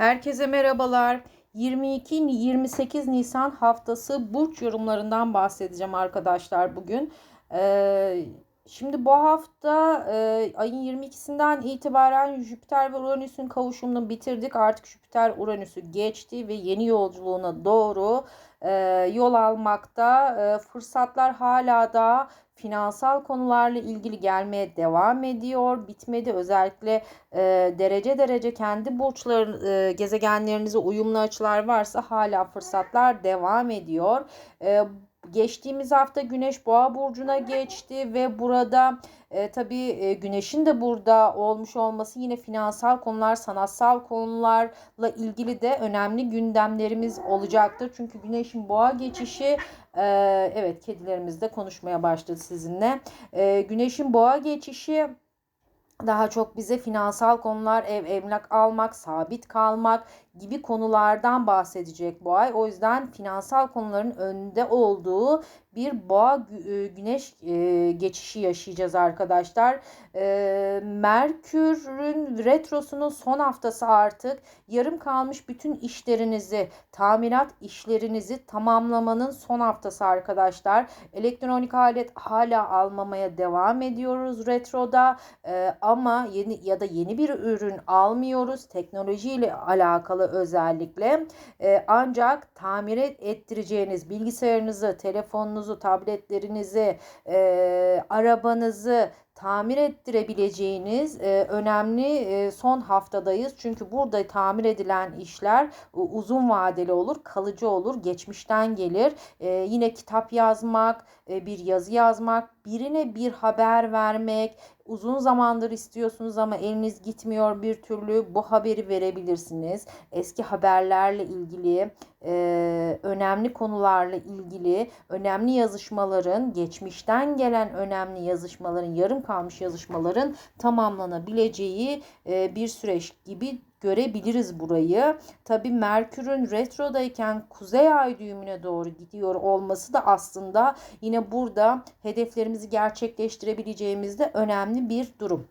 Herkese merhabalar. 22-28 Nisan haftası burç yorumlarından bahsedeceğim arkadaşlar bugün. Ee, şimdi bu hafta e, ayın 22'sinden itibaren Jüpiter ve Uranüs'ün kavuşumunu bitirdik. Artık Jüpiter Uranüs'ü geçti ve yeni yolculuğuna doğru e, yol almakta. E, fırsatlar hala da finansal konularla ilgili gelmeye devam ediyor. Bitmedi. Özellikle e, derece derece kendi burçların e, gezegenlerinize uyumlu açılar varsa hala fırsatlar devam ediyor. E, geçtiğimiz hafta Güneş Boğa burcuna geçti ve burada e, tabii e, Güneş'in de burada olmuş olması yine finansal konular, sanatsal konularla ilgili de önemli gündemlerimiz olacaktır. Çünkü Güneş'in Boğa geçişi e, evet kedilerimiz de konuşmaya başladı sizinle. E, Güneş'in Boğa geçişi daha çok bize finansal konular, ev, emlak almak, sabit kalmak gibi konulardan bahsedecek bu ay. O yüzden finansal konuların önünde olduğu bir boğa e, güneş e, geçişi yaşayacağız arkadaşlar. E, Merkür'ün retrosunun son haftası artık yarım kalmış bütün işlerinizi, tamirat işlerinizi tamamlamanın son haftası arkadaşlar. Elektronik alet hala almamaya devam ediyoruz retroda ama yeni ya da yeni bir ürün almıyoruz. Teknoloji ile alakalı özellikle ancak tamir ettireceğiniz bilgisayarınızı, telefonunuzu, tabletlerinizi, e, arabanızı tamir ettirebileceğiniz e, önemli e, son haftadayız. Çünkü burada tamir edilen işler e, uzun vadeli olur, kalıcı olur, geçmişten gelir. E, yine kitap yazmak, e, bir yazı yazmak, birine bir haber vermek, uzun zamandır istiyorsunuz ama eliniz gitmiyor bir türlü bu haberi verebilirsiniz. Eski haberlerle ilgili, e, önemli konularla ilgili, önemli yazışmaların, geçmişten gelen önemli yazışmaların, yarım kalmış yazışmaların tamamlanabileceği e, bir süreç gibi görebiliriz burayı. Tabi Merkür'ün retrodayken kuzey ay düğümüne doğru gidiyor olması da aslında yine burada hedeflerimizi gerçekleştirebileceğimizde önemli bir durum.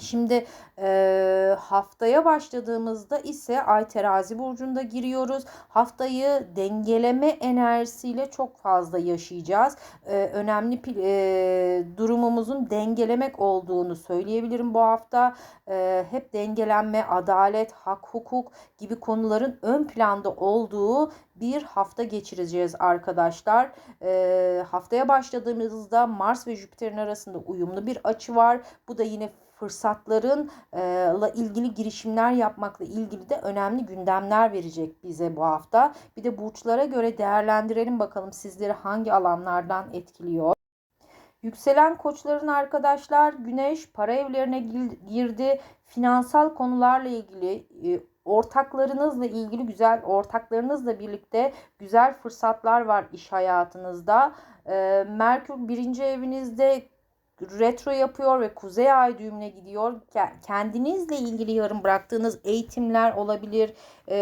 Şimdi e, haftaya başladığımızda ise Ay terazi burcunda giriyoruz. Haftayı dengeleme enerjisiyle çok fazla yaşayacağız. E, önemli e, durumumuzun dengelemek olduğunu söyleyebilirim bu hafta. E, hep dengelenme, adalet, hak, hukuk gibi konuların ön planda olduğu bir hafta geçireceğiz arkadaşlar. E, haftaya başladığımızda Mars ve Jüpiter'in arasında uyumlu bir açı var. Bu da yine fırsatlarınla ilgili girişimler yapmakla ilgili de önemli gündemler verecek bize bu hafta. Bir de burçlara göre değerlendirelim bakalım sizleri hangi alanlardan etkiliyor. Yükselen koçların arkadaşlar güneş para evlerine girdi. Finansal konularla ilgili ortaklarınızla ilgili güzel ortaklarınızla birlikte güzel fırsatlar var iş hayatınızda. Merkür birinci evinizde retro yapıyor ve kuzey ay düğümüne gidiyor. Kendinizle ilgili yarım bıraktığınız eğitimler olabilir, e,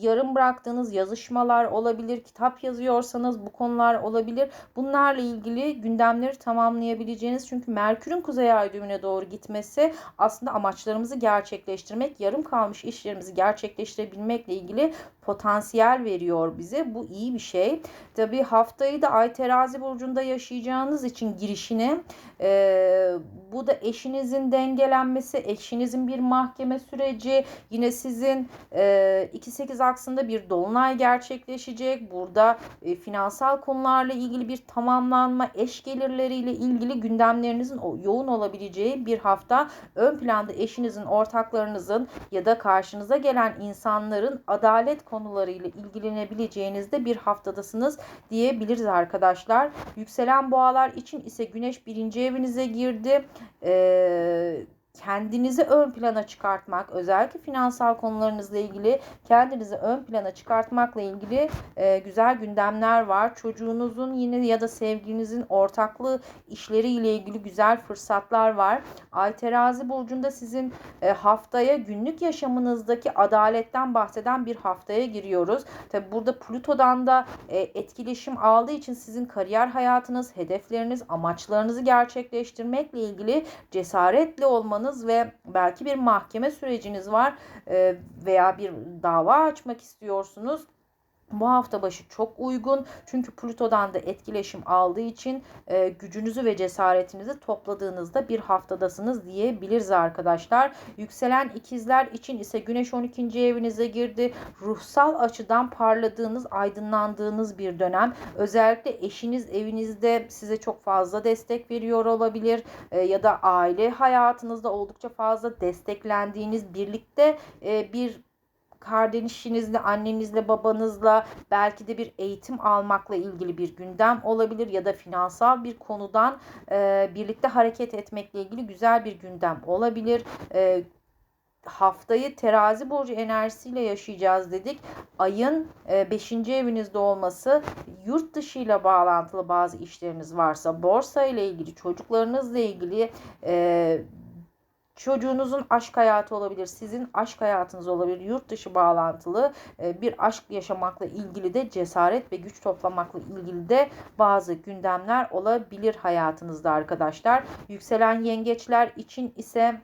yarım bıraktığınız yazışmalar olabilir, kitap yazıyorsanız bu konular olabilir. Bunlarla ilgili gündemleri tamamlayabileceğiniz çünkü Merkür'ün kuzey ay düğümüne doğru gitmesi aslında amaçlarımızı gerçekleştirmek, yarım kalmış işlerimizi gerçekleştirebilmekle ilgili potansiyel veriyor bize. Bu iyi bir şey. Tabii haftayı da Ay Terazi burcunda yaşayacağınız için girişini e, bu da eşinizin dengelenmesi, eşinizin bir mahkeme süreci, yine sizin e, 2-8 aksında bir dolunay gerçekleşecek. Burada e, finansal konularla ilgili bir tamamlanma, eş gelirleriyle ilgili gündemlerinizin yoğun olabileceği bir hafta. Ön planda eşinizin, ortaklarınızın ya da karşınıza gelen insanların adalet konularıyla ilgilenebileceğinizde bir haftadasınız diyebiliriz arkadaşlar. Yükselen boğalar için ise güneş birinci evinize girdi. Ee, kendinizi ön plana çıkartmak, özellikle finansal konularınızla ilgili kendinizi ön plana çıkartmakla ilgili e, güzel gündemler var. Çocuğunuzun yine ya da sevgilinizin ortaklığı işleriyle ilgili güzel fırsatlar var. Ay terazi burcunda sizin e, haftaya günlük yaşamınızdaki adaletten bahseden bir haftaya giriyoruz. Tabi burada Plüto'dan da e, etkileşim aldığı için sizin kariyer hayatınız, hedefleriniz, amaçlarınızı gerçekleştirmekle ilgili cesaretli olmanız yapacağınız ve belki bir mahkeme süreciniz var veya bir dava açmak istiyorsunuz bu hafta başı çok uygun çünkü Plüto'dan da etkileşim aldığı için e, gücünüzü ve cesaretinizi topladığınızda bir haftadasınız diyebiliriz arkadaşlar. Yükselen ikizler için ise Güneş 12. evinize girdi. Ruhsal açıdan parladığınız, aydınlandığınız bir dönem. Özellikle eşiniz evinizde size çok fazla destek veriyor olabilir e, ya da aile hayatınızda oldukça fazla desteklendiğiniz birlikte e, bir kardeşinizle, annenizle, babanızla belki de bir eğitim almakla ilgili bir gündem olabilir ya da finansal bir konudan e, birlikte hareket etmekle ilgili güzel bir gündem olabilir. E, haftayı terazi burcu enerjisiyle yaşayacağız dedik. Ayın 5. E, evinizde olması yurt dışı ile bağlantılı bazı işleriniz varsa borsa ile ilgili çocuklarınızla ilgili e, çocuğunuzun aşk hayatı olabilir, sizin aşk hayatınız olabilir, yurt dışı bağlantılı e, bir aşk yaşamakla ilgili de cesaret ve güç toplamakla ilgili de bazı gündemler olabilir hayatınızda arkadaşlar. Yükselen yengeçler için ise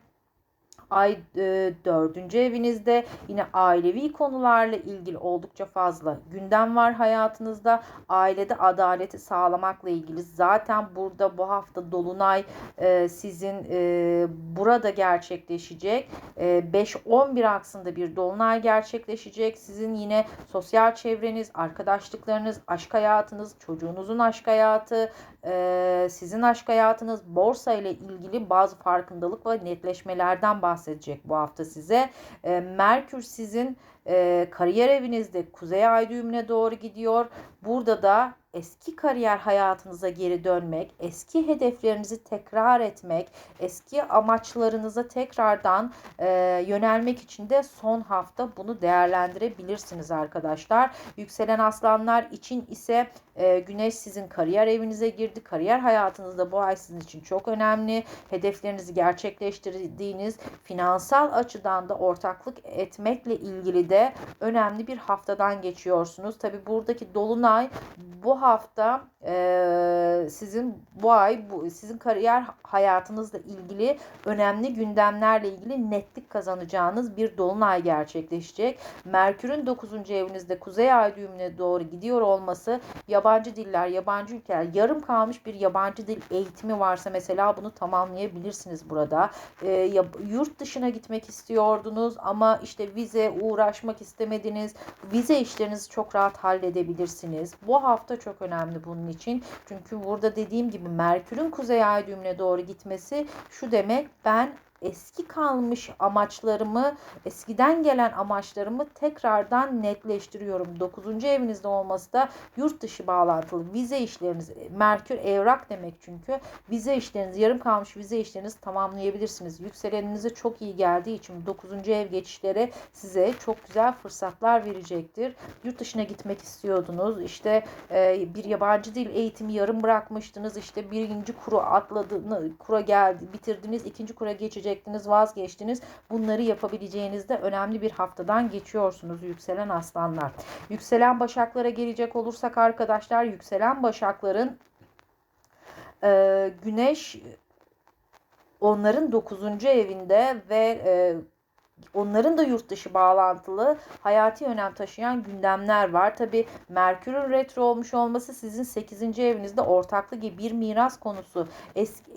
ay e, dördüncü evinizde yine ailevi konularla ilgili oldukça fazla gündem var hayatınızda. Ailede adaleti sağlamakla ilgili zaten burada bu hafta dolunay e, sizin e, burada gerçekleşecek. E, 5-11 aksında bir dolunay gerçekleşecek. Sizin yine sosyal çevreniz, arkadaşlıklarınız, aşk hayatınız, çocuğunuzun aşk hayatı, e, sizin aşk hayatınız, borsa ile ilgili bazı farkındalık ve netleşmelerden bahsedecek bu hafta size. E, Merkür sizin e, kariyer evinizde kuzey ay düğümüne doğru gidiyor. Burada da eski kariyer hayatınıza geri dönmek, eski hedeflerinizi tekrar etmek, eski amaçlarınıza tekrardan e, yönelmek için de son hafta bunu değerlendirebilirsiniz arkadaşlar. Yükselen aslanlar için ise e, güneş sizin kariyer evinize girdi. Kariyer hayatınızda bu ay sizin için çok önemli. Hedeflerinizi gerçekleştirdiğiniz finansal açıdan da ortaklık etmekle ilgili de önemli bir haftadan geçiyorsunuz. Tabi buradaki dolunay bu hafta e, sizin bu ay bu sizin kariyer hayatınızla ilgili önemli gündemlerle ilgili netlik kazanacağınız bir dolunay gerçekleşecek. Merkür'ün 9. evinizde kuzey ay düğümüne doğru gidiyor olması yabancı diller, yabancı ülkeler, yarım kalmış bir yabancı dil eğitimi varsa mesela bunu tamamlayabilirsiniz burada. E, yurt dışına gitmek istiyordunuz ama işte vize uğraşmak istemediniz. Vize işlerinizi çok rahat halledebilirsiniz. Bu hafta çok önemli bunun için. Çünkü burada dediğim gibi Merkür'ün kuzey ay düğümüne doğru gitmesi şu demek ben eski kalmış amaçlarımı, eskiden gelen amaçlarımı tekrardan netleştiriyorum. 9. evinizde olması da yurt dışı bağlantılı vize işleriniz, Merkür evrak demek çünkü. Vize işleriniz, yarım kalmış vize işlerinizi tamamlayabilirsiniz. Yükseleninize çok iyi geldiği için 9. ev geçişleri size çok güzel fırsatlar verecektir. Yurt dışına gitmek istiyordunuz. İşte e, bir yabancı dil eğitimi yarım bırakmıştınız. İşte birinci kuru atladığını, kura geldi, bitirdiniz. ikinci kura geçecek çektiniz, vazgeçtiniz. Bunları yapabileceğinizde önemli bir haftadan geçiyorsunuz yükselen aslanlar. Yükselen başaklara gelecek olursak arkadaşlar yükselen başakların e, güneş onların 9. evinde ve e, onların da yurt dışı bağlantılı hayati önem taşıyan gündemler var. Tabi Merkür'ün retro olmuş olması sizin 8. evinizde ortaklı gibi bir miras konusu,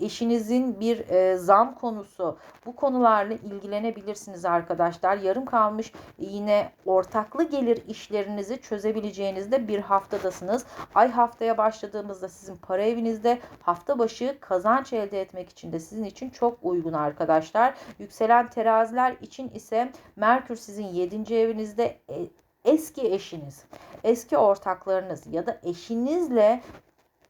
eşinizin bir e, zam konusu bu konularla ilgilenebilirsiniz arkadaşlar. Yarım kalmış yine ortaklı gelir işlerinizi çözebileceğinizde bir haftadasınız. Ay haftaya başladığımızda sizin para evinizde hafta başı kazanç elde etmek için de sizin için çok uygun arkadaşlar. Yükselen teraziler için ise Merkür sizin 7. evinizde e, eski eşiniz, eski ortaklarınız ya da eşinizle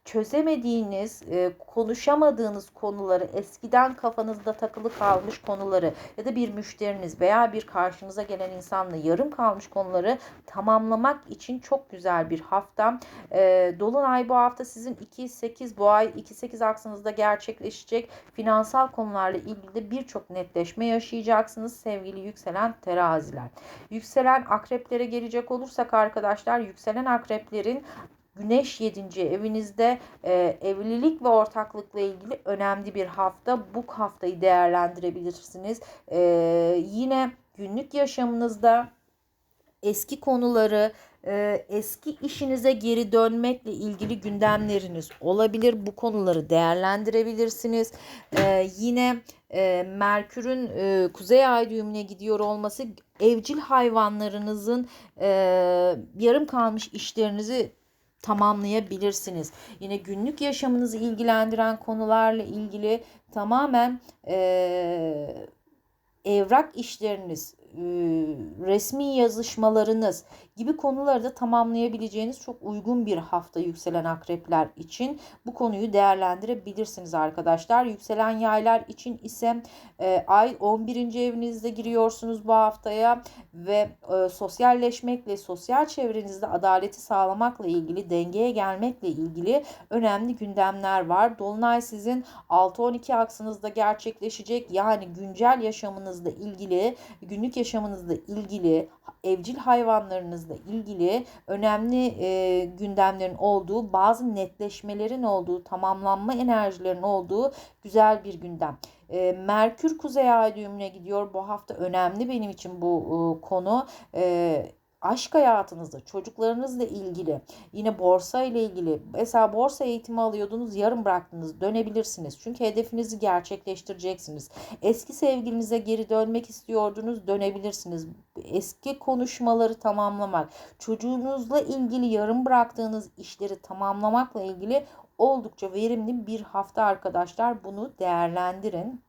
çözemediğiniz, e, konuşamadığınız konuları, eskiden kafanızda takılı kalmış konuları ya da bir müşteriniz veya bir karşınıza gelen insanla yarım kalmış konuları tamamlamak için çok güzel bir hafta. E, Dolunay bu hafta sizin 2-8 bu ay 2-8 aksınızda gerçekleşecek finansal konularla ilgili de birçok netleşme yaşayacaksınız sevgili yükselen teraziler. Yükselen akreplere gelecek olursak arkadaşlar yükselen akreplerin Güneş 7. evinizde e, evlilik ve ortaklıkla ilgili önemli bir hafta. Bu haftayı değerlendirebilirsiniz. E, yine günlük yaşamınızda eski konuları, e, eski işinize geri dönmekle ilgili gündemleriniz olabilir. Bu konuları değerlendirebilirsiniz. E, yine e, Merkür'ün e, kuzey ay düğümüne gidiyor olması evcil hayvanlarınızın e, yarım kalmış işlerinizi tamamlayabilirsiniz. Yine günlük yaşamınızı ilgilendiren konularla ilgili tamamen e, evrak işleriniz, resmi yazışmalarınız gibi konuları da tamamlayabileceğiniz çok uygun bir hafta yükselen akrepler için bu konuyu değerlendirebilirsiniz arkadaşlar. Yükselen yaylar için ise e, ay 11. evinizde giriyorsunuz bu haftaya ve e, sosyalleşmekle, sosyal çevrenizde adaleti sağlamakla ilgili, dengeye gelmekle ilgili önemli gündemler var. Dolunay sizin 6-12 aksınızda gerçekleşecek yani güncel yaşamınızla ilgili, günlük yaşamınızla ilgili, evcil hayvanlarınızla ilgili önemli e, gündemlerin olduğu, bazı netleşmelerin olduğu, tamamlanma enerjilerin olduğu güzel bir gündem. E, Merkür Kuzey Ay düğümüne gidiyor. Bu hafta önemli benim için bu e, konu. E, aşk hayatınızda çocuklarınızla ilgili yine borsa ile ilgili mesela borsa eğitimi alıyordunuz yarım bıraktınız dönebilirsiniz. Çünkü hedefinizi gerçekleştireceksiniz. Eski sevgilinize geri dönmek istiyordunuz dönebilirsiniz. Eski konuşmaları tamamlamak çocuğunuzla ilgili yarım bıraktığınız işleri tamamlamakla ilgili oldukça verimli bir hafta arkadaşlar. Bunu değerlendirin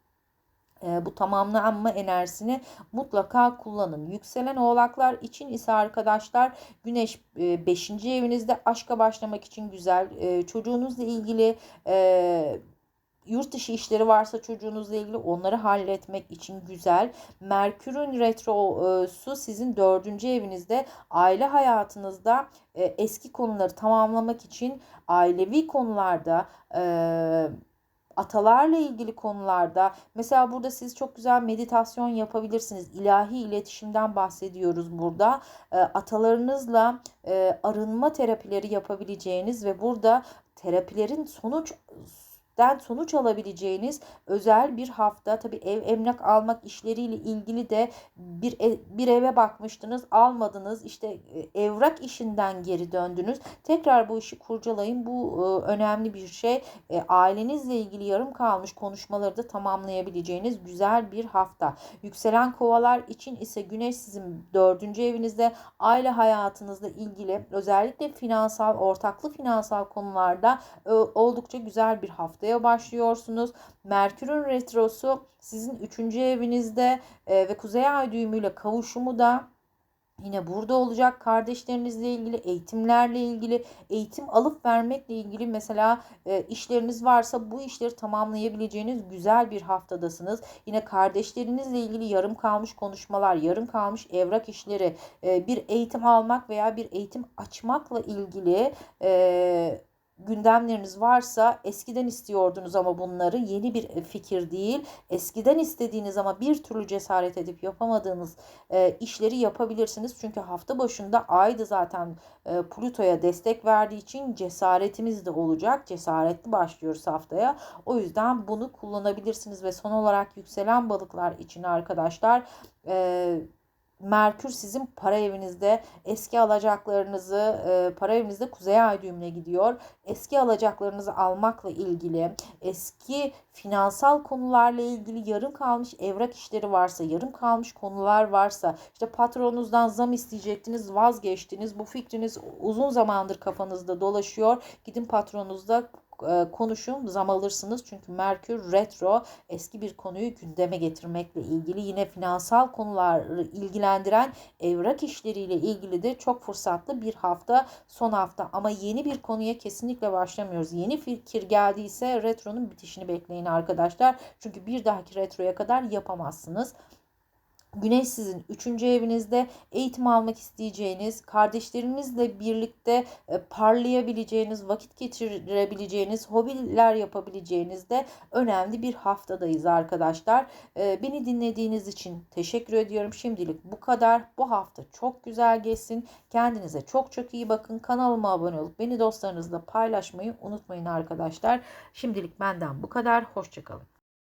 e, bu tamamlanma enerjisini mutlaka kullanın. Yükselen oğlaklar için ise arkadaşlar güneş 5. E, evinizde aşka başlamak için güzel. E, çocuğunuzla ilgili e, yurt dışı işleri varsa çocuğunuzla ilgili onları halletmek için güzel. Merkür'ün retrosu sizin dördüncü evinizde aile hayatınızda eski konuları tamamlamak için ailevi konularda atalarla ilgili konularda mesela burada siz çok güzel meditasyon yapabilirsiniz. İlahi iletişimden bahsediyoruz burada. E, atalarınızla e, arınma terapileri yapabileceğiniz ve burada terapilerin sonuç den sonuç alabileceğiniz özel bir hafta. Tabi ev emlak almak işleriyle ilgili de bir ev, bir eve bakmıştınız, almadınız. İşte e, evrak işinden geri döndünüz. Tekrar bu işi kurcalayın. Bu e, önemli bir şey. E, ailenizle ilgili yarım kalmış konuşmaları da tamamlayabileceğiniz güzel bir hafta. Yükselen kovalar için ise güneş sizin dördüncü evinizde aile hayatınızla ilgili özellikle finansal, ortaklı finansal konularda e, oldukça güzel bir hafta haftaya başlıyorsunuz. Merkür'ün retrosu sizin 3. evinizde e, ve Kuzey Ay düğümüyle kavuşumu da Yine burada olacak kardeşlerinizle ilgili, eğitimlerle ilgili, eğitim alıp vermekle ilgili mesela e, işleriniz varsa bu işleri tamamlayabileceğiniz güzel bir haftadasınız. Yine kardeşlerinizle ilgili yarım kalmış konuşmalar, yarım kalmış evrak işleri, e, bir eğitim almak veya bir eğitim açmakla ilgili e, gündemleriniz varsa eskiden istiyordunuz ama bunları yeni bir fikir değil eskiden istediğiniz ama bir türlü cesaret edip yapamadığınız e, işleri yapabilirsiniz. Çünkü hafta başında ay da zaten e, Plüto'ya destek verdiği için cesaretimiz de olacak. Cesaretli başlıyoruz haftaya. O yüzden bunu kullanabilirsiniz ve son olarak yükselen balıklar için arkadaşlar e, Merkür sizin para evinizde eski alacaklarınızı e, para evinizde kuzey ay düğümüne gidiyor. Eski alacaklarınızı almakla ilgili eski finansal konularla ilgili yarım kalmış evrak işleri varsa yarım kalmış konular varsa işte patronunuzdan zam isteyecektiniz vazgeçtiniz bu fikriniz uzun zamandır kafanızda dolaşıyor. Gidin patronunuzda konuşun zam alırsınız. Çünkü Merkür retro eski bir konuyu gündeme getirmekle ilgili yine finansal konuları ilgilendiren evrak işleriyle ilgili de çok fırsatlı bir hafta son hafta ama yeni bir konuya kesinlikle başlamıyoruz. Yeni fikir geldiyse retronun bitişini bekleyin arkadaşlar. Çünkü bir dahaki retroya kadar yapamazsınız. Güneş sizin 3. evinizde eğitim almak isteyeceğiniz, kardeşlerinizle birlikte e, parlayabileceğiniz, vakit geçirebileceğiniz, hobiler yapabileceğiniz de önemli bir haftadayız arkadaşlar. E, Beni dinlediğiniz için teşekkür ediyorum. Şimdilik bu kadar. Bu hafta çok güzel geçsin. Kendinize çok çok iyi bakın. Kanalıma abone olup beni dostlarınızla paylaşmayı unutmayın arkadaşlar. Şimdilik benden bu kadar. Hoşçakalın.